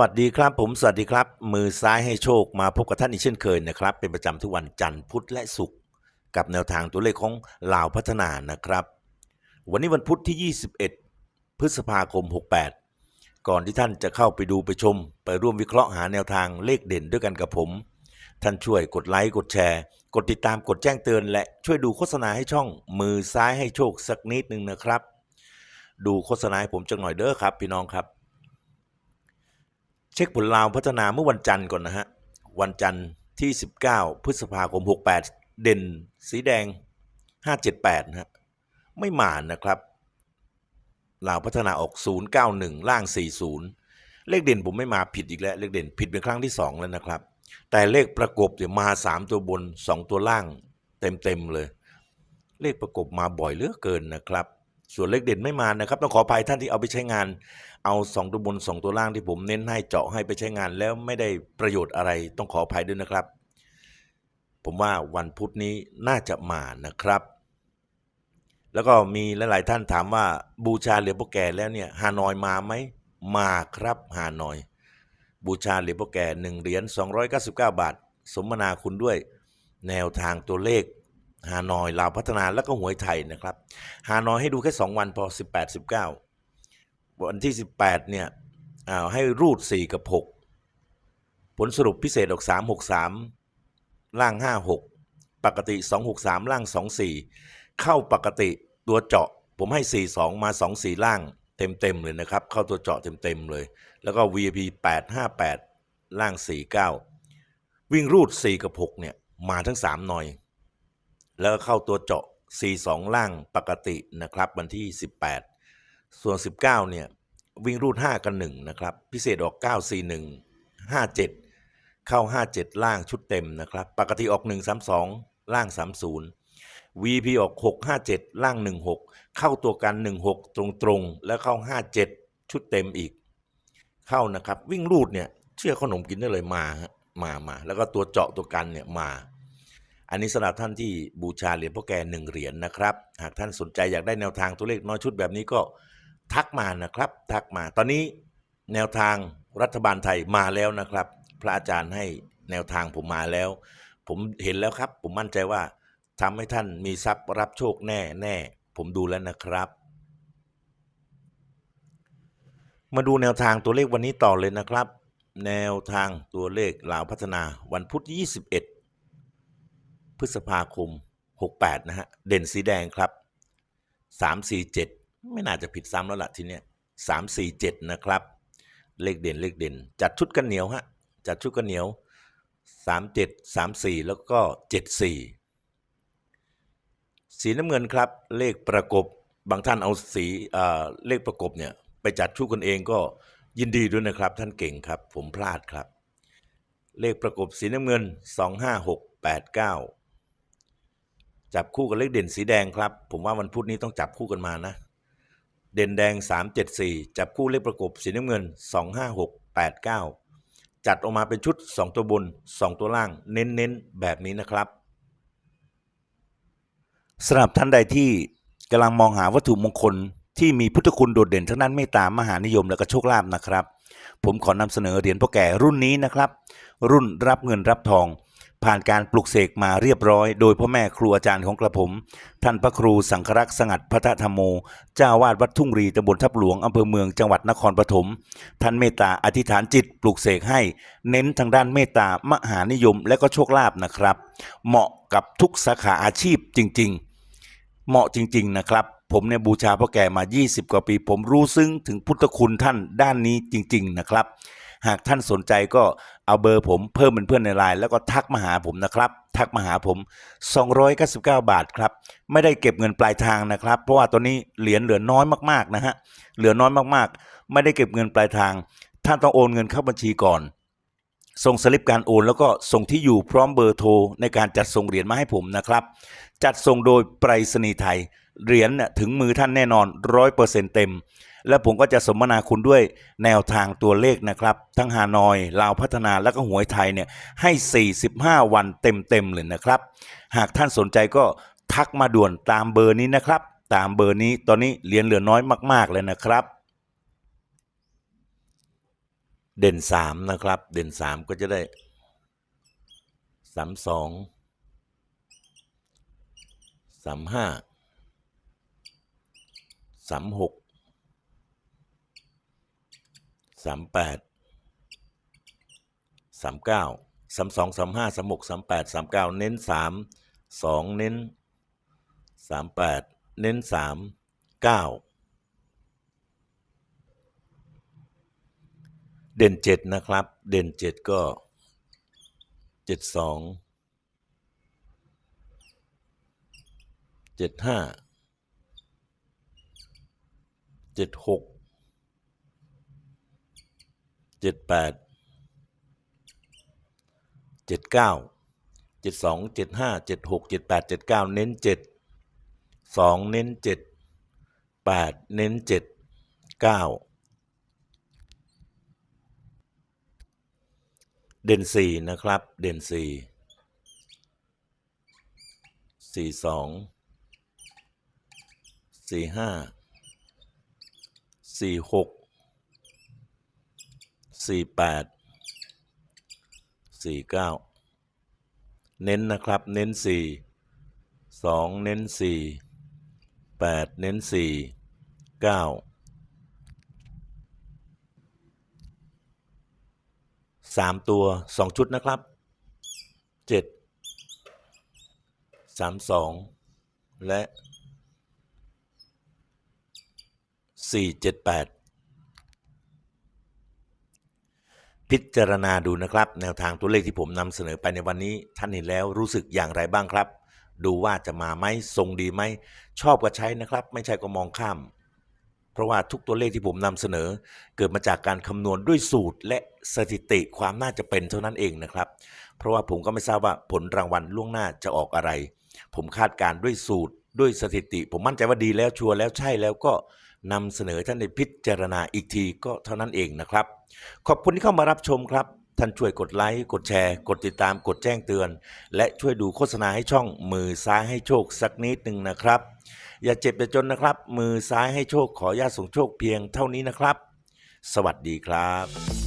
วัสดีครับผมสวัสดีครับ มือซ้ายให้โชคมาพบกับท่านอีกเช่นเคยนะครับ เป็นประจำทุกวันจันทร์พุธและศุกร์กับแนวทางตัวเลขของลาวพัฒนานะครับ วันนี้วันพุธที่ 21 พฤษภาคม 68 ก่อนที่ท่านจะเข้าไปดูไปชม ไปร่วมวิเคราะห์หาแนวทางเลขเด่นด้วยกันกับผม ท่านช่วยกดไลค์กดแชร์ กดติดตามกดแจ้งเตือน และช่วยดูโฆษณาให้ช่อง มือซ้ายให้โชคสักนิดหนึ่งนะครับ ดูโฆษณาให้ผมจังหน่อยเด้อครับ พี่น้องครับ เช็คผลลาวพัฒนาเมื่อวันจันทร์ก่อนนะฮะ วันจันทร์ที่ 19 พฤษภาคม 68 เด่นสีแดง 578 นะฮะ ไม่มานะครับลาวพัฒนาออก 091 ล่าง 40 เลขเด่นผมไม่มาผิดอีกแล้ว เลขเด่นผิดเป็นครั้งที่ 2 แล้วนะครับ แต่เลขประกบเนี่ยมา 3 ตัวบน 2 ตัวล่างเต็มๆเลย เลขประกบมาบ่อยเหลือเกินนะครับ ส่วนเลขเด่นไม่มานะครับต้องขออภัยท่านที่เอาไปใช้งาน เอา2ตัวบน 2 ตัวล่างที่ผมเน้นให้เจาะให้ไปใช้งานแล้วไม่ได้ประโยชน์อะไรต้องขออภัยด้วยนะครับ ผมว่าวันพุธนี้น่าจะมานะครับ แล้วก็มีหลาย ๆ ท่านถามว่าบูชาเหรียญพ่อแก่แล้วเนี่ยฮานอยมาไหมมาครับฮานอย บูชาเหรียญพ่อแก่1เหรียญ299 บาท สมนาคุณด้วยแนวทางตัวเลข ฮานอยลาวพัฒนาแล้วก็หวยไทยนะครับฮานอยให้ดูแค่ 2 วันพอ 18 19 วันที่ 18เนี่ยให้รูด 4 กับ 6 ผลสรุปพิเศษออก 3 6 3 ล่าง 5 6 ปกติ 2 6 3 ล่าง 2 4 เข้าปกติตัวเจาะผมให้ 4 2 มา 2 4 ล่างเต็มๆเลยนะครับ เข้าตัวเจาะเต็มๆเลย แล้วก็ VIP 8 5 8 ล่าง 4 9 วิ่งรูด 4 กับ 6 เนี่ย มาทั้ง 3 หน่อย แล้วก็เข้าตัวเจาะ4 2ล่างปกตินะครับ วันที่ 18 ส่วน 19 เนี่ย วิ่งรูด 5 กัน1นะครับ พิเศษออก 9 4 1 5 7 เข้า 57 ล่างชุดเต็มนะครับ ปกติออก 1 3 2 ล่าง 30 VP ออก 6 5 7 ล่าง 16 เข้าตัวกัน 16 ตรงๆ แล้วเข้า 57 ชุดเต็มอีก เข้านะครับ วิ่งรูดเนี่ย เชื่อขนมกินได้เลยมามามาแล้วก็ตัวเจาะตัวกันเนี่ยมา อันนี้สำหรับท่านที่บูชาเหรียญพ่อแก่หนึ่งเหรียญนะครับ หากท่านสนใจอยากได้แนวทางตัวเลขน้อยชุดแบบนี้ก็ทักมานะครับ ทักมาตอนนี้แนวทางรัฐบาลไทยมาแล้วนะครับ พระอาจารย์ให้แนวทางผมมาแล้ว ผมเห็นแล้วครับ ผมมั่นใจว่าทำให้ท่านมีทรัพย์รับโชคแน่แน่ผมดูแล้วนะครับ มาดูแนวทางตัวเลขวันนี้ต่อเลยนะครับ แนวทางตัวเลขลาวพัฒนาวันพุธที่21 พฤษภาคม 68 นะฮะ เด่นสีแดงครับ 347 ไม่น่าจะผิดซ้ำแล้วล่ะทีเนี้ย347 นะครับ เลขเด่นเลขเด่น จัดชุดกันเหนียวฮะ จัดชุดกันเหนียว 37 34 แล้วก็ 74 สีน้ำเงินครับ เลขประกบบางท่านเอาสีเอ่อเลขประกบเนี่ยไปจัดชุดกันเองก็ยินดีด้วยนะครับ ท่านเก่งครับ ผมพลาดครับ เลขประกบสีน้ำเงิน 25689 จับคู่กับเลขเด่นสีแดงครับ ผมว่าวันพุธนี้ต้องจับคู่กันมานะ เด่นแดง 374 จับคู่เลขประกบสีน้ำเงิน 25689 จัดออกมาเป็นชุด 2 ตัวบน 2 ตัวล่าง เน้นๆ แบบนี้นะครับสำหรับท่านใดที่กำลังมองหาวัตถุมงคลที่มีพุทธคุณโดดเด่นทั้งนั้นเมตตามหานิยมและก็โชคลาภนะครับ ผมขอนำเสนอเหรียญพ่อแก่รุ่นนี้นะครับ รุ่นรับเงินรับทอง ผ่านการปลุกเสกมาเรียบร้อย โดยพ่อแม่ครูอาจารย์ของกระผม ท่านพระครูสังครักษ์สงัดพัทธรรมโม เจ้าวาดวัดทุ่งรีตำบลทับหลวงอำเภอเมืองจังหวัดนครปฐมท่านเมตตาอธิษฐานจิตปลุกเสกให้ เน้นทางด้านเมตตามหานิยมและก็โชคลาภนะครับ เหมาะกับทุกสาขาอาชีพจริง ๆ เหมาะจริง ๆ นะครับ ผมเนี่ยบูชาพ่อแก่มา 20 กว่าปี ผมรู้ซึ้งถึงพุทธคุณท่านด้านนี้จริง ๆ นะครับ หากท่านสนใจก็เอาเบอร์ผมเพิ่มเป็นเพื่อนในไลน์แล้วก็ทักมาหาผมนะครับ ทักมาหาผม 299 บาทครับ ไม่ได้เก็บเงินปลายทางนะครับ เพราะว่าตอนนี้เหรียญเหลือน้อยมากๆนะฮะเหลือน้อยมากๆ ไม่ได้เก็บเงินปลายทาง ท่านต้องโอนเงินเข้าบัญชีก่อน ส่งสลิปการโอนแล้วก็ส่งที่อยู่พร้อมเบอร์โทรในการจัดส่งเหรียญมาให้ผมนะครับ จัดส่งโดยไปรษณีย์ไทยเหรียญถึงมือท่านแน่นอนร้อยเปอร์เซ็นต์เต็ม และผมก็จะสมนาคุณด้วยแนวทางตัวเลขนะครับ ทั้งฮานอยลาวพัฒนาและก็หวยไทยเนี่ยให้ 45 วันเต็มๆเลยนะครับ หากท่านสนใจก็ทักมาด่วนตามเบอร์นี้นะครับ ตามเบอร์นี้ตอนนี้เหรียญเหลือน้อยมากๆเลยนะครับ เด่นสามนะครับ เด่นสามก็จะได้สามสอง สามแปดสามเก้าสามสองสามห้าสามหกสามแปดสามเก้าเน้นสามสองเน้นสามแปดเน้นสามเก้าเด่นเจ็ดนะครับ เด่นเจ็ดก็เจ็ดสองเจ็ดห้าเจ็ดหก เจ็ดแปดเจ็ดเก้าเจ็ดสองเจ็ดห้าเจ็ดหกเจ็ดแปดเจ็ดเก้าเน้นเจ็ดสองเน้นเจ็ดแปดเน้นเจ็ดเก้าเด่นสี่นะครับ เด่นสี่สี่สองสี่ห้าสี่หก สี่แปดสี่เก้าเน้นนะครับ เน้นสี่สองเน้นสี่แปดเน้นสี่เก้าสามตัวสองชุดนะครับเจ็ดสามสองและสี่เจ็ดแปด พิจารณาดูนะครับ แนวทางตัวเลขที่ผมนำเสนอไปในวันนี้ท่านเห็นแล้วรู้สึกอย่างไรบ้างครับ ดูว่าจะมาไหมทรงดีไหมชอบก็ใช้นะครับ ไม่ใช่ก็มองข้าม เพราะว่าทุกตัวเลขที่ผมนำเสนอ เกิดมาจากการคำนวณด้วยสูตรและสถิติความน่าจะเป็นเท่านั้นเองนะครับ เพราะว่าผมก็ไม่ทราบว่าผลรางวัลล่วงหน้าจะออกอะไร ผมคาดการด้วยสูตรด้วยสถิติ ผมมั่นใจว่าดีแล้วชัวร์แล้วใช่แล้วก็ นำเสนอท่านในพิจารณาอีกทีก็เท่านั้นเองนะครับ ขอบคุณที่เข้ามารับชมครับ ท่านช่วยกดไลค์ กดแชร์ กดติดตาม กดแจ้งเตือน และช่วยดูโฆษณาให้ช่องมือซ้ายให้โชคสักนิดหนึ่งนะครับ อย่าเจ็บอย่าจนนะครับ มือซ้ายให้โชคขอญาตส่งโชคเพียงเท่านี้นะครับ สวัสดีครับ